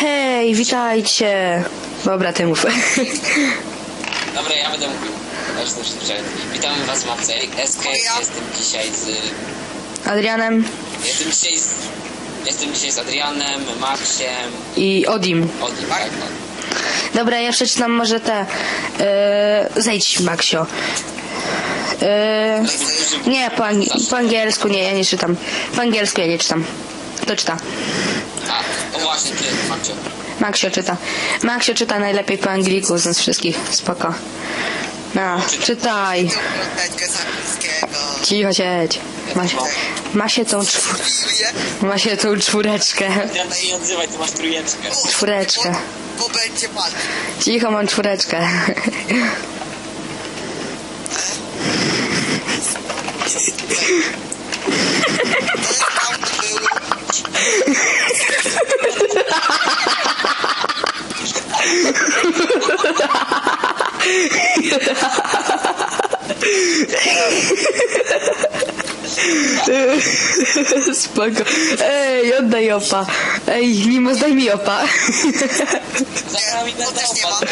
Hej, witajcie. Dobra, ty mów. Dobra, ja będę mówił. Już też słyszałem. Witam was Marcel, SK, jestem dzisiaj z... Adrianem Jestem dzisiaj z... Jestem dzisiaj z Adrianem, Maxiem, i Odim. Odim, tak, no. Dobra, ja przeczytam może te. E, zejdź, Maksio. E, nie, po, ang- po angielsku nie, ja nie czytam. Po angielsku ja nie czytam. To czyta. A, no właśnie, ty, Maxio. Maksio czyta. Maksio czyta najlepiej po angliku z nas wszystkich. Spoko. No, czytaj. Cicho siedź. Ma, ma się tą czwór, Piluję. ma się tą czwóreczkę. Adrian, się nie odzywaj, ty masz trójeczkę. O, Czwóreczkę. Bo, bo będzie pan. Cicho, mam czwóreczkę. To jest tam był. Spoko. Ej, oddaj opa. Ej, Limos, daj mi opa. Zabrał mi ten też nie ma. opa.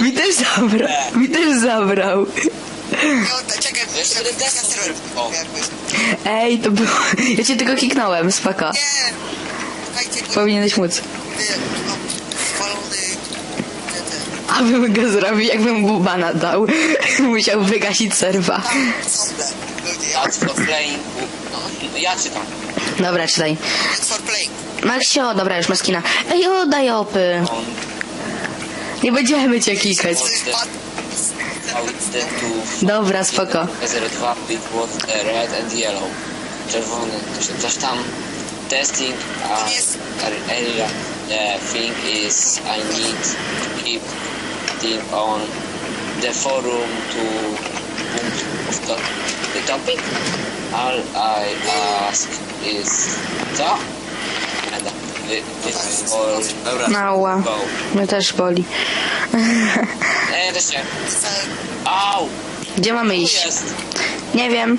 Mi też zabrał. Mi też zabrał. No, czekaj, Jeszcze. Ej, to było... Ja cię tylko kiknąłem, spoko. Nie. Powinieneś móc. te. Abym go zrobił, jakbym mu bana dał. Musiał wygasić serwa. Ludzie, ja. No, ja czytam. Dobra, czytaj. For playing. Maxio, dobra, już ma skina. Ej, oddaj opy. Nie będziemy cię klikać. Dobra, spoko. 02 big. Czerwony, coś tam. Testing a area. The thing is I need to keep thing on the forum to of the topic. All I ask is co? And this all Dobra. Mała. Go. Mnie też boli. E, też się. Za- Au! Gdzie mamy Tu iść? jest. Nie wiem.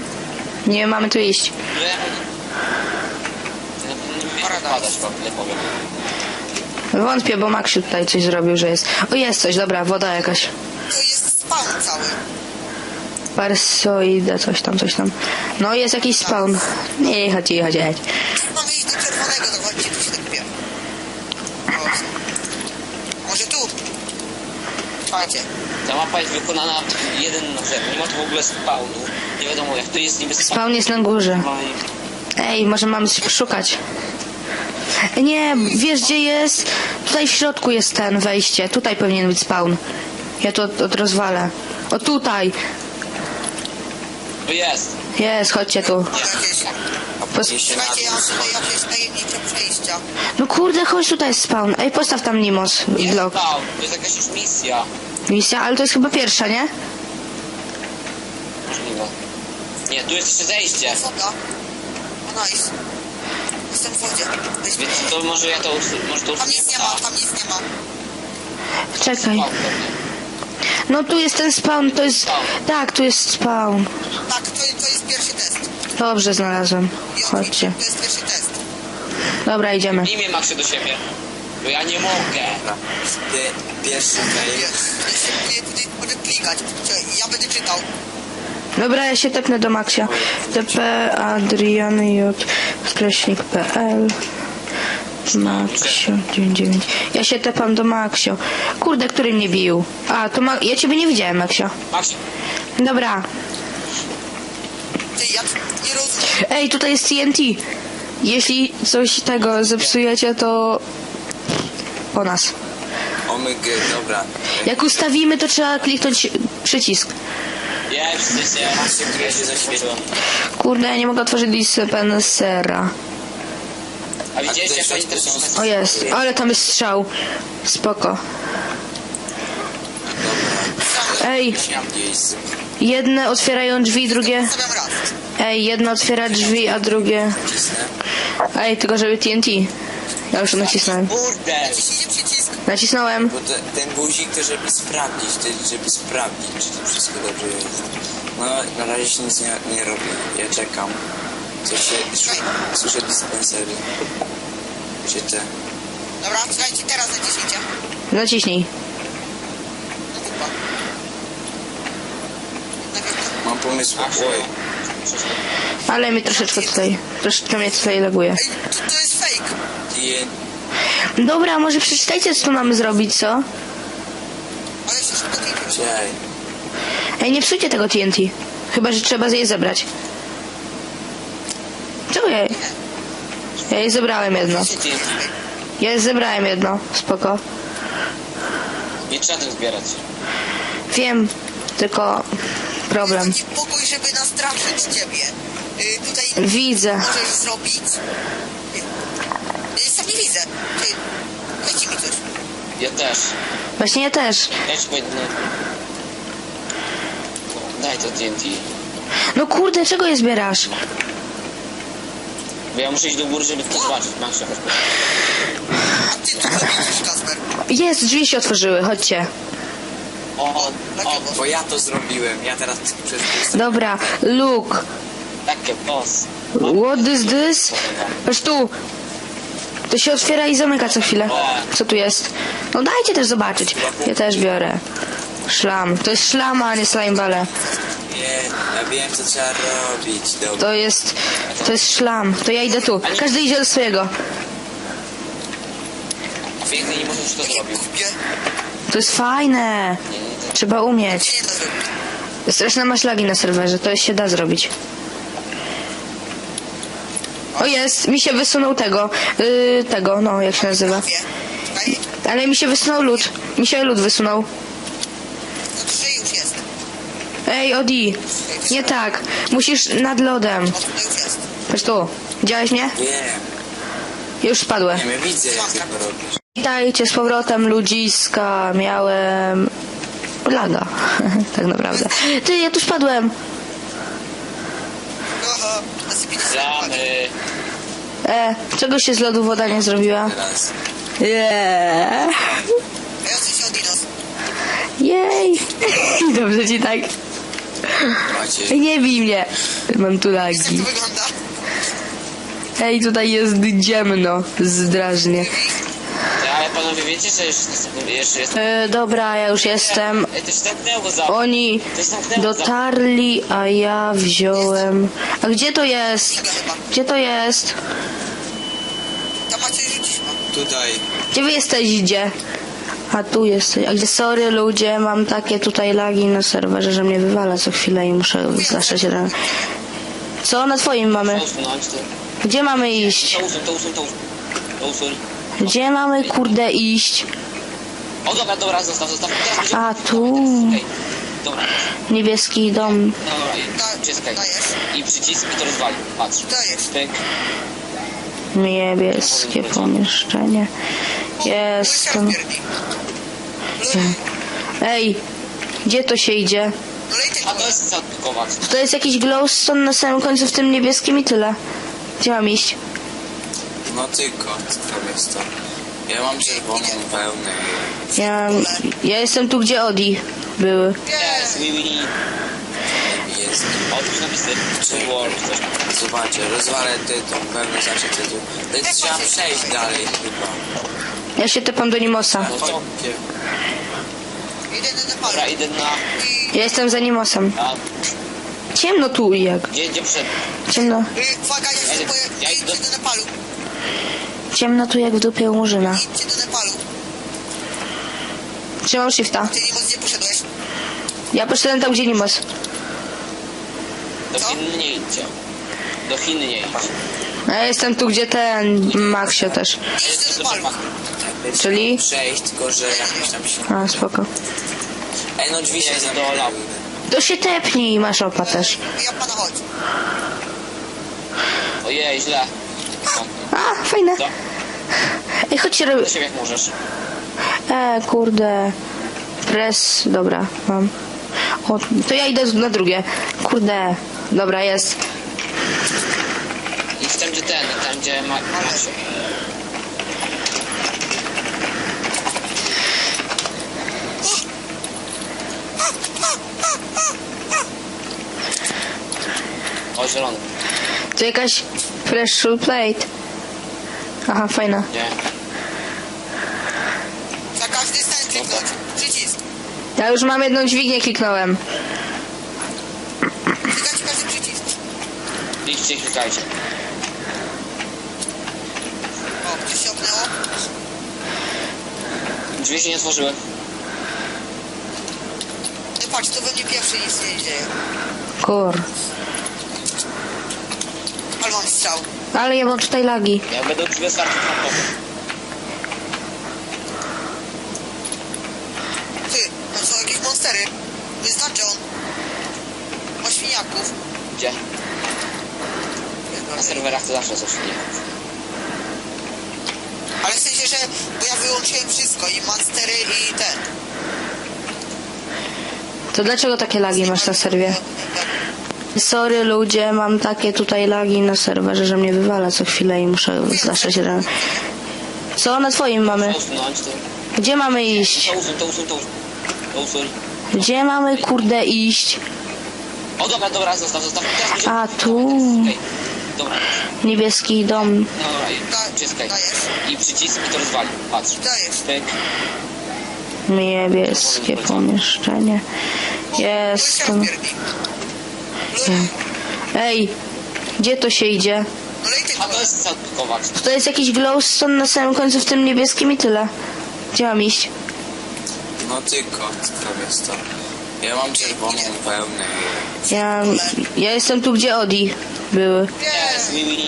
Nie mamy tu iść. Nie wiem, padać, wam tyle powiem. Wątpię, bo Maksiu tutaj coś zrobił, że jest. O, jest coś, dobra, woda jakaś. To jest spawn cały. Parsoide, coś tam, coś tam. No, jest jakiś spawn. Nie, chodź, chodź, chodź. Mamy iść do czerwonego, to chodźcie, tu się tak. Może tu? Słuchajcie. Ta mapa jest wykonana jeden na zero. Nie ma tu w ogóle spawnu. Nie wiadomo jak to jest niby spawn. Spawn jest na górze. Mamy- Ej, może mamy coś poszukać. Nie, wiesz gdzie jest? Tutaj w środku jest ten wejście. Tutaj powinien być spawn. Ja to od, od rozwalę. O tutaj. To jest. Jest, chodźcie tu. Jakieś. Pos- Słuchajcie, ja mam tutaj jakieś tajemnicze przejścia. no kurde, chodź tutaj spawn. Ej, postaw tam Nimos Jest blok. spawn. To jest jakaś już misja. Misja, ale to jest chyba pierwsza, nie? Możliwe. Nie, tu jest jeszcze zejście. Woda. O nice. Jestem w wodzie. Weź mnie. Więc to może ja to usu- może to Tam usuniemy. nic nie ma, tam nic nie ma. Czekaj. Spawn pewnie. No tu jest ten spawn, to jest... Tak, tu jest spawn. Tak, to, to jest pierwszy test. Dobrze znalazłem. Chodźcie. To jest pierwszy test. Dobra, idziemy. Imię Maxie do siebie. Bo ja nie mogę. Pie- Pierwszy tutaj będę klikać. Czekaj, Ja będę czytał. Dobra, ja się tepnę do Maxia. TP Adrian J skreśnik PL Maxio 99. Ja się tepam do Maxio. Kurde, który mnie bił? A, to ma... ja ciebie nie widziałem, Maxio. Maxie, Dobra. Ty, ja nie rozumiem. Ej, tutaj jest TNT. Jeśli coś tego zepsujecie, to po nas. Omega, dobra. Jak ustawimy, to trzeba kliknąć przycisk. jest, jest, jest. Ja się zaświeciłem. Kurde, ja nie mogę otworzyć dispensera. A widzieliście jak oni teraz są O jest, ale tam jest strzał. Spoko. Ej, jedne otwierają drzwi, drugie... Ej, jedno otwiera drzwi, a drugie... Ej, tylko żeby TNT. Ja już to nacisnąłem. Nacisnąłem. Bo te, ten guzik to żeby sprawdzić, to żeby sprawdzić, czy to wszystko dobrze jest. No, na razie się nic nie, nie robi. Ja czekam. Coś się, słyszę dispensery. Gdzie te? Dobra, słuchajcie, teraz naciśnijcie. Naciśnij. No chyba. Mam pomysł. Oj. Ale mnie troszeczkę tutaj, troszeczkę mnie tutaj laguje. Ej, to, to jest fake. TN... Dobra, może przeczytajcie, co tu mamy zrobić, co? Ale przecież to nie Czekaj. Ej, nie psujcie tego TNT. Chyba, że trzeba je zebrać. Czego ja... Ja je zebrałem jedno. Ja je zebrałem jedno. Spoko. Nie trzeba tym zbierać. Wiem, tylko problem. Taki pokój, żeby nastraszyć ciebie. Y, tutaj Widzę. możesz zrobić. Y, sam nie widzę. Ty, dajcie mi coś. Ja też. Właśnie ja też. Ja ci powiem, no. Daj to TNT. No kurde, czego je zbierasz? Bo ja muszę iść do góry, żeby to zobaczyć. Mam się A ty tu Kasper. Jest, drzwi się otworzyły, chodźcie. O, o, Bo ja to zrobiłem. Ja teraz przez Dobra, look. takie boss. What is this? Patrz tu. To się otwiera i zamyka co chwilę. Co tu jest? No dajcie też zobaczyć. Ja też biorę. Szlam. To jest szlama, a nie slimebale. Nie, ja wiem co trzeba robić. Dobra. To jest... To jest szlam. To ja idę tu. Każdy idzie do swojego. Pięknie nie możesz to zrobić. To jest fajne. Trzeba umieć. Straszne masz lagi na serwerze. To się da zrobić. O jest, mi się wysunął tego. Yy, tego, no jak się nazywa. Ale mi się wysunął lód. Mi się lód wysunął. no trzy już jest. Ej, Odi. Nie tak. Musisz nad lodem. Patrz tu. Widziałeś mnie? Wiem. Już spadłem. Nie, ja widzę jak ty to robisz. Witajcie z powrotem ludziska. Miałem... Laga. tak naprawdę. Ty, ja tu spadłem. Plamy. E, czego się z lodu woda nie zrobiła? Teraz. Yeah. Ja. Jej. Dobrze ci tak. Macie. Nie bij mnie. Mam tu Jak lagi. wygląda? Ej, tutaj jest ciemno. Zdrażnie. Ale panowie wiecie, że jeszcze następny jeszcze jest. E, dobra, ja już jestem. Ej, to się zamknęło za. Oni dotarli, a ja wziąłem. A gdzie to jest? Gdzie to jest? Tam rzucić. Tutaj. Gdzie wy jesteście? A tu jesteś. A gdzie sorry ludzie, mam takie tutaj lagi na serwerze, że mnie wywala co chwilę i muszę zgaszać jeden. Co na twoim mamy? Gdzie mamy iść? Gdzie mamy kurde iść? O dobra, dobra, zostaw, zostaw. A, tu. Dobra, Niebieski dom. dobra, i dajesz. I przycisk i to rozwali. Patrz. Dajesz. Pyk. Niebieskie pomieszczenie. Jest. Lej- Ej, gdzie to się idzie? A to jest zaatakować. To jest jakiś glowstone na samym końcu w tym niebieskim i tyle. Gdzie mam iść? No tylko. To jest to. Ja mam czerwoną wełnę. Ja, ja jestem tu, gdzie Odi były. Yes, we win. Jest. Otwórz napisy. World, coś. Zobaczcie, rozwalę ty tą wełnę, znaczy ty tu. Ale trzeba przejść dalej chyba. Ja się tepam do Nimosa. Co? Chodźcie. Idę do Nepalu. Dobra, idę na... Ja jestem za Nimosem. A, Ciemno tu jak. gdzie, gdzie przed? Ciemno. Y, Uwaga, ja się boję. Ja idę do- Idźcie do Nepalu. Ciemno tu jak w dupie u Murzyna. Idźcie do Nepalu. Trzymam shifta. Ty nie gdzie poszedłeś? Ja poszedłem tam, gdzie Nimos. Do? Chin nie idźcie. Do Chin nie idź. A ja jestem tu, gdzie ten Maxio też. Ja Idź jestem do do Nepalu. Czyli? Przejść, tylko że jakoś tam się... A, spoko. Ej, no drzwi się do lawy. To się tepnij, masz opa też. Ja pana chodź. Ojej, źle. A, fajne. Co? Ej, chodźcie, robię. Do siebie jak możesz. E, kurde. Press, dobra, mam. O, to ja idę na drugie. Kurde. Dobra, jest. Idź tam gdzie ten, tam gdzie ma... Masz. O, zielony. To jakaś pressure plate. Aha, fajna. Nie. każdy kliknąć. Przycisk. Ja już mam jedną dźwignię, kliknąłem. Klikać każdy przycisk. Idźcie, klikajcie. O, gdzieś się opnęło. Drzwi się nie otworzyły. No patrz, to we mnie pierwszy nic się nie dzieje. Kur. Strzał. Ale ja mam tutaj lagi. Jak będą drzwi otwarte, to mam Ty, tam są jakieś monstery. Jest dungeon. Ma świniaków. Gdzie? Na serwerach to zawsze coś nie. Ale w sensie, że... Bo ja wyłączyłem wszystko. I monstery i ten. To dlaczego takie lagi masz na serwie? Sorry ludzie, mam takie tutaj lagi na serwerze, że mnie wywala co chwilę i muszę zgłaszać ran. Co na twoim mamy? Gdzie mamy iść? Gdzie mamy kurde iść? O dobra, dobra, zostaw, zostaw. A, tu. Dobra, Niebieski dom. no dobra, i przycisk i to rozwali. Patrz. Pyk. Niebieskie pomieszczenie. Jest. Rozpierdzi. Ej, gdzie to się idzie? Ty A to jest zaatakować. To jest jakiś glowstone na samym końcu w tym niebieskim i tyle. Gdzie mam iść? No ty kot, prawie sto. Ja mam czerwoną pełną. Ja, ja jestem tu, gdzie Odi były. Jest, mi, mi.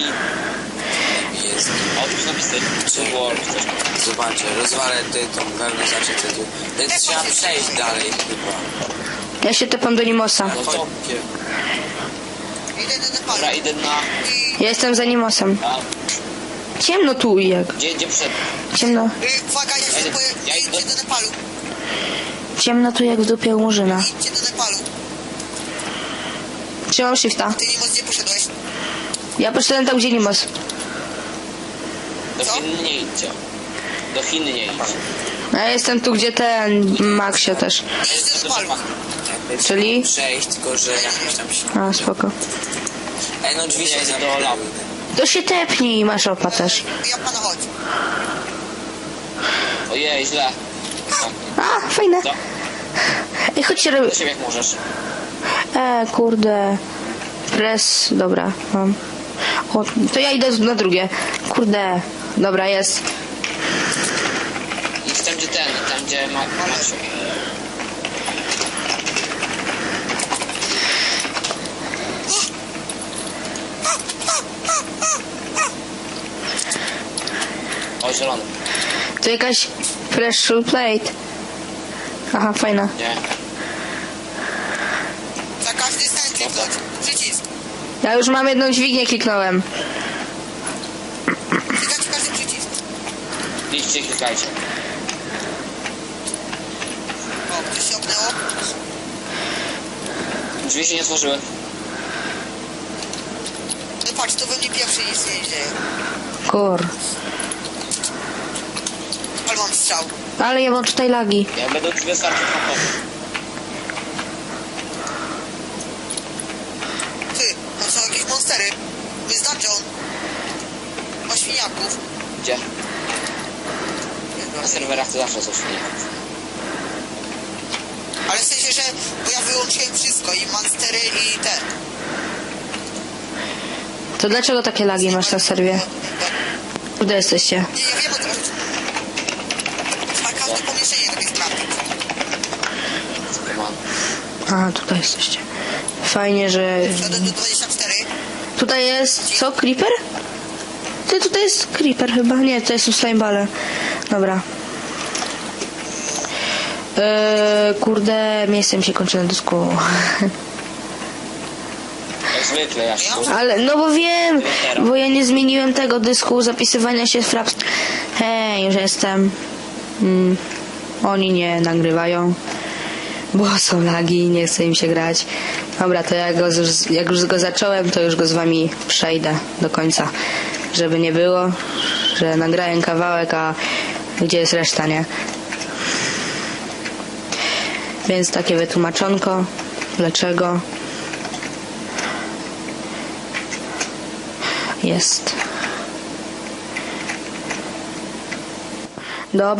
Jest. O, tu są napisy. Czy było coś. Zobaczę, rozwalę ty tą pełną znaczy co tu. To trzeba przejść dalej chyba. Ja się tepam do Nimosa. No dobra, idę na... Ja jestem za Nimosem. A, Ciemno tu i jak. gdzie, gdzie przed? Ciemno. Uwaga, ja idę- ja idę- Idźcie do Nepalu. Ciemno tu jak w dupie u Murzyna. Idźcie do Nepalu. Trzymam shifta. Ty Nimos, gdzie poszedłeś? Ja poszedłem tam, gdzie Nimos. Do Co? Chin nie idźcie. Do Chin nie idź. A ja jestem tu, gdzie ten Maxio też. Do Nepalu. Czyli? Przejść, tylko że jakoś tam się... A, spoko. Ej, no drzwi się lawy. To się tepnij i masz opa też. Ja pana chodź. Ojej, źle. A, fajne. Co? Ej, chodźcie robię. Do siebie jak możesz. E, kurde. Press, dobra, mam. O, to ja idę na drugie. Kurde. Dobra, jest. Idź tam gdzie ten, tam gdzie ma, Maksiu. O, zielony. To jakaś fresh full plate. Aha, fajna. Nie. Za każdy sen kliknąć. Przycisk. Ja już mam jedną dźwignię, kliknąłem. Klikać każdy przycisk. Idźcie, klikajcie. O, gdzieś się opnęło. Drzwi się nie otworzyły. No patrz, to we mnie pierwszy nic się nie dzieje. Kur. Strzał. Ale ja mam tutaj lagi. Otwarte, to mam powiem. Ty, tam są jakieś monstery. Jest dungeon. Ma świniaków. Gdzie? Na serwerach to zawsze coś nie. Ale w sensie, że... Bo ja wyłączyłem wszystko. I monstery i te. To dlaczego takie lagi masz na serwie? Gdzie jesteście? Nie, ja wiem o pomieszczenie sprawdzić. Come on. A, tutaj jesteście. Fajnie, że... Wszedłem do 24. Tutaj jest... Co? Creeper? Ty, tutaj jest Creeper chyba. Nie, to jest slimeball. Dobra. Eee, kurde, miejsce mi się kończy na dysku. Jak zwykle. Ale, no bo wiem, bo ja nie zmieniłem tego dysku zapisywania się w Fraps. Hej, już jestem. Mm, oni nie nagrywają, bo są lagi, nie chce im się grać. Dobra, to jak, go, jak już go zacząłem, to już go z wami przejdę do końca. Żeby nie było, że nagrałem kawałek, a gdzie jest reszta, nie? Więc takie wytłumaczonko, dlaczego jest. Dobra.